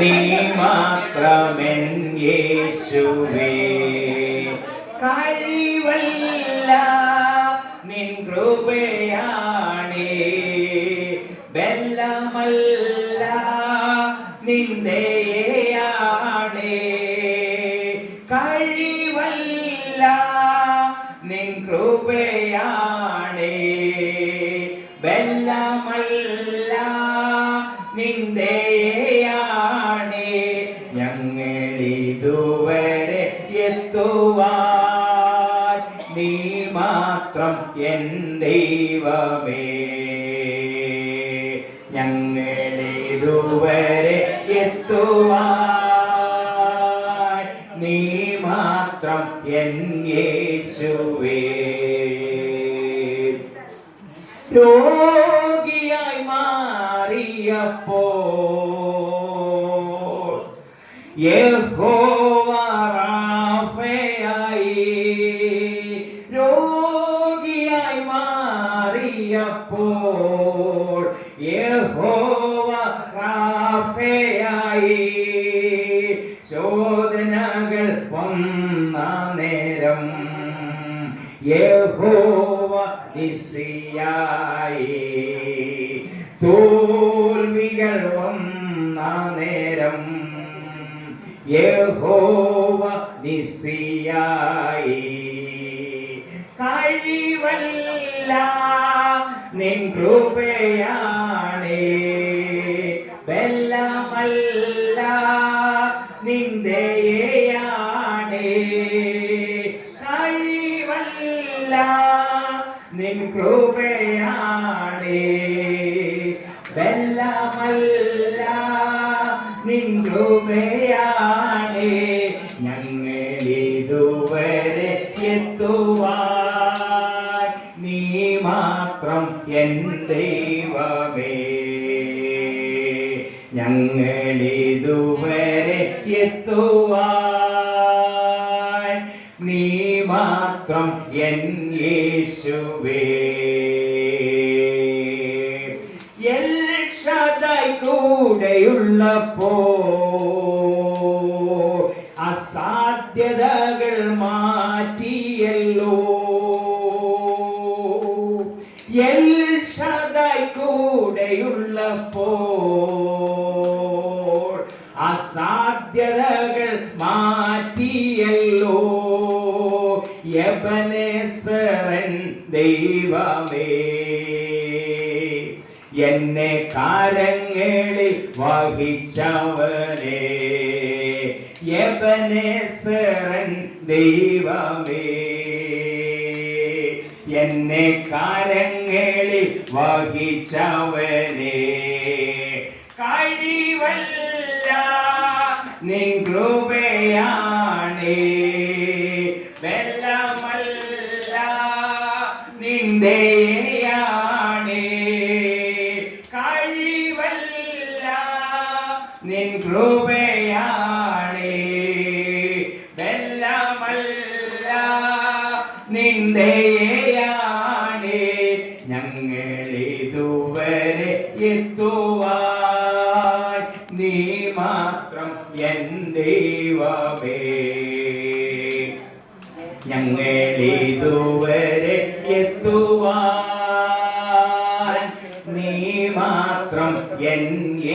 നീ മാത്രമെൻ യേശുവേ കഴിവല്ല നിൻ കൃപയാണേ. ബെല്ലമല്ല നിന്ദയാണേ കഴിവല്ല നിൻ കൃപയാണേ മാത്രം എൻ ദൈവമേ. ഞങ്ങളിതുവരെ എത്തുവാൻ നീ മാത്രം എൻ യേശുവേ. രോഗിയായി മാറിയപ്പോൾ യഹോവ റാഫയായി ശോധനകൾ വന്ന നേരം യഹോവ നിസിയായി തോൽവികൾ വന്ന നേരം യഹോവ നിസിയായി കഴിവല്ല നിൻ കൃപയാണേ ബെല്ലമല്ല നിന്ദയാണേ കഴിവല്ല നിൻ കൃപയാണേ. ബെല്ലമല്ല നിൻ കൃപയാണേ. ഞങ്ങളിതുവരെ എത്തുവാൻ നീ മാത്രം എൻ ദൈവമേ. ഞങ്ങളിതുവരെ എത്തുവാൻ നീ മാത്രം എൻ യേശുവേ. കൂടെയുള്ളപ്പോ അസാധ്യതകൾ മാറ്റിയല്ലോ. എൽഷദായി കൂടെയുള്ളപ്പോ യബനേശ്വരൻ ദൈവമേ. എന്നെ കാരങ്ങളിൽ വഹിച്ചവനെ. യപനേശ്വരൻ ദൈവമേ. എന്നെ കാരങ്ങളിൽ വഹിച്ചവനെ. കഴിവല്ല നിൻ കൃപയാണേ. നിന്ദയാണേ കഴിവല്ല നിൻ കൃപയാണേ. വെല്ലമല്ല നിന്ദയാണേ ഞങ്ങളിതുവരെ എത്തുവാൻ നീ മാത്രം എൻ ദൈവമേ. ഞങ്ങൾ